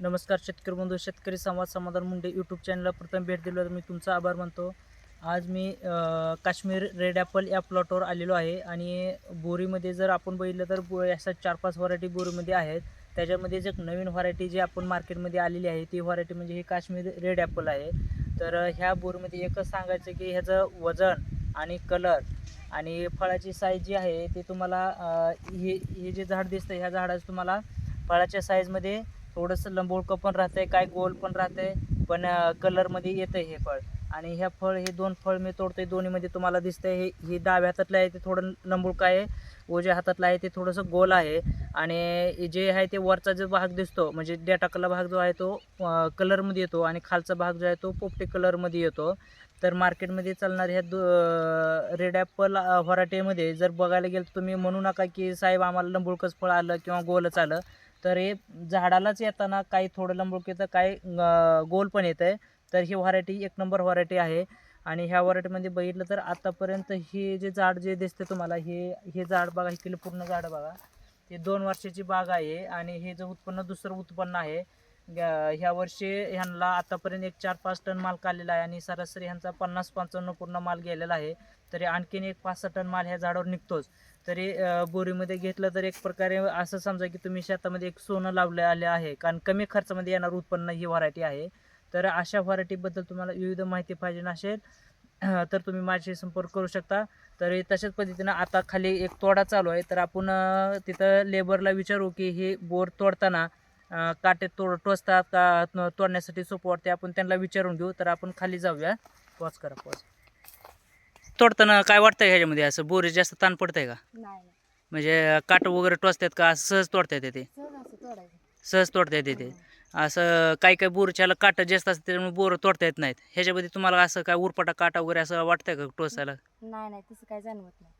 नमस्कार शेतकरी बंधू शेतकरी संवाद समाधान मुंडे यूट्यूब चॅनलला प्रथम भेट दिल्यावर मी तुमचा आभार मानतो. आज मी काश्मीर रेड ॲपल या प्लॉटवर आलेलो आहे आणि बोरीमध्ये जर आपण बघितलं तर बो अशा चार पाच व्हरायटी बोरीमध्ये आहेत. त्याच्यामध्येच एक नवीन व्हरायटी जी आपण मार्केटमध्ये आलेली आहे ती व्हरायटी म्हणजे ही काश्मीर रेड ॲपल आहे. तर ह्या बोरीमध्ये एकच सांगायचं की ह्याचं वजन आणि कलर आणि फळाची साईज जी आहे ती तुम्हाला हे हे जे झाड दिसतं ह्या झाडाचं तुम्हाला फळाच्या साईजमध्ये थोडंसं लंबोळकं पण राहतंय काय गोल पण राहतंय पण कलरमध्ये येतंय हे फळ. आणि ह्या फळ हे दोन फळ मी तोडतोय दोन्हीमध्ये तुम्हाला दिसतंय हे हे डाव्या हातातलं आहे ते थोडं लंबुळकं आहे उजव्या हातातलं आहे ते थोडंसं गोल आहे. आणि जे आहे ते वरचा जो भाग दिसतो म्हणजे डेटाकला भाग जो आहे तो कलरमध्ये येतो आणि खालचा भाग जो आहे तो पोपटी कलरमध्ये येतो. तर मार्केटमध्ये चालणाऱ्या ह्या दो रेड ॲपल व्हरायटीमध्ये जर बघायला गेलं तर तुम्ही म्हणू नका की साहेब आम्हाला लंबुळकच फळ आलं किंवा गोलच आलं. तर हे झाडालाच येताना काही थोडं लंबुळक येतं काही गोल पण येतं आहे तर ही व्हरायटी एक नंबर व्हरायटी आहे. आणि ह्या व्हरायटीमध्ये बघितलं तर आतापर्यंत हे जे झाड जे दिसते तुम्हाला हे हे झाड बघा हे पूर्ण झाड बघा. हे दोन वर्षाची बाग आहे आणि हे जे उत्पन्न दुसरं उत्पन्न आहे ह्या वर्षी ह्यांना आतापर्यंत एक चार पाच टन माल काढलेला आहे आणि सरासरी ह्यांचा पन्नास पंचावन्न पूर्ण माल गेलेला आहे. तरी आणखीन एक पाच सहा टन माल ह्या झाडावर निघतोच. तरी बोरीमध्ये घेतलं तर एक प्रकारे असं समजा की तुम्ही शेतामध्ये एक सोनं लावले आले आहे. कारण कमी खर्चामध्ये येणार उत्पन्न ही व्हरायटी आहे. तर अशा व्हरायटीबद्दल तुम्हाला विविध माहिती पाहिजे असेल तर तुम्ही माझ्याशी संपर्क करू शकता. तर तशाच पद्धतीनं आता खाली एक तोडा चालू आहे. तर आपण तिथं लेबरला विचारू की हे बोर तोडताना काटे तोड टोचतात का तोडण्यासाठी सोपं वाटते आपण त्यांना विचारून घेऊ. तर आपण खाली जाऊया. पॉज करा पॉज तोडताना काय वाटतंय ह्याच्यामध्ये? असं बोरी जास्त ताण पडतंय का? म्हणजे काट वगैरे टोचतात का? असं सहज तोडता येते ते. सहज तोडता येते ते. असं काही काही बोरच्याला काटं जास्त असतात त्याच्यामुळे बोरं तोडता येत नाहीत. ह्याच्यामध्ये तुम्हाला असं काय उरपाटा काटा वगैरे असं वाटतंय का टोचायला? नाही नाही. तसं काय जाणवत नाही.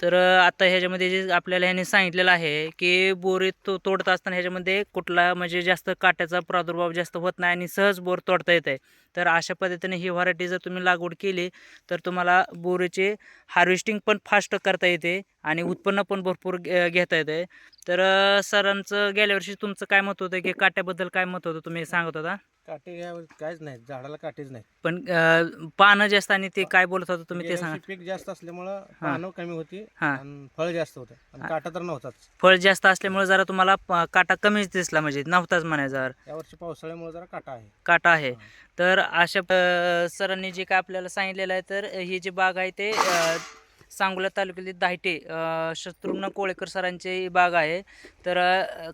तर आता ह्याच्यामध्ये जे आपल्याला ह्याने सांगितलेलं आहे की बोरी तो तोडत असताना ह्याच्यामध्ये कुठला म्हणजे जास्त काट्याचा प्रादुर्भाव जास्त होत नाही आणि सहज बोर तोडता येत आहे तर अशा पद्धतीने ही व्हरायटी जर तुम्ही लागवड केली तर तुम्हाला बोरीचे हार्वेस्टिंग पण फास्ट करता येते आणि उत्पन्न पण भरपूर घेता येते. तर सरांचं गेल्या वर्षी तुमचं काय मत होतं? की काट्याबद्दल काय मत होतं? तुम्ही सांगत होता? काटे काहीच नाही झाडाला काटेच नाही. पण पानं जास्त आणि ते काय बोलत होतं तुम्ही ते सांगा. पीक जास्त असल्यामुळं पानं कमी होती फळ जास्त होतं. आणि काटा तर नव्हताच. फळ जास्त असल्यामुळे जरा तुम्हाला काटा कमीच दिसला म्हणजे नव्हताच म्हणायचा. जर या वर्षी पावसाळ्यामुळे जरा काटा आहे. काटा आहे. तर अशा सरांनी जे काय आपल्याला सांगितलेलं आहे तर ही जी बाग आहे ते सांगोला तालुक्यातील दायटे शत्रुघ्न कोळेकर सरांची बाग आहे. तर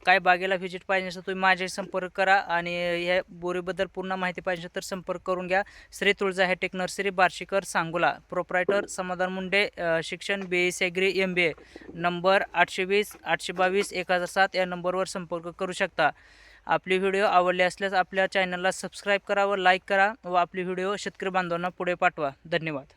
काय बागेला व्हिजिट पाहिजे असेल तुम्ही माझ्याशी संपर्क करा आणि ह्या बोरीबद्दल पूर्ण माहिती पाहिजे असेल तर संपर्क करून घ्या. Shri Tulja hitech nursery Barshikar Sangola. Proprietor Samadhan Munde शिक्षण B S agri M B A number आठशे वीस आठशे बावीस एक हजार सात या नंबरवर संपर्क करू शकता. आपली व्हिडिओ आवडले असल्यास आपल्या चॅनलला सबस्क्राईब करा व लाईक करा व आपली व्हिडिओ शेतकरी बांधवांना पुढे पाठवा. धन्यवाद.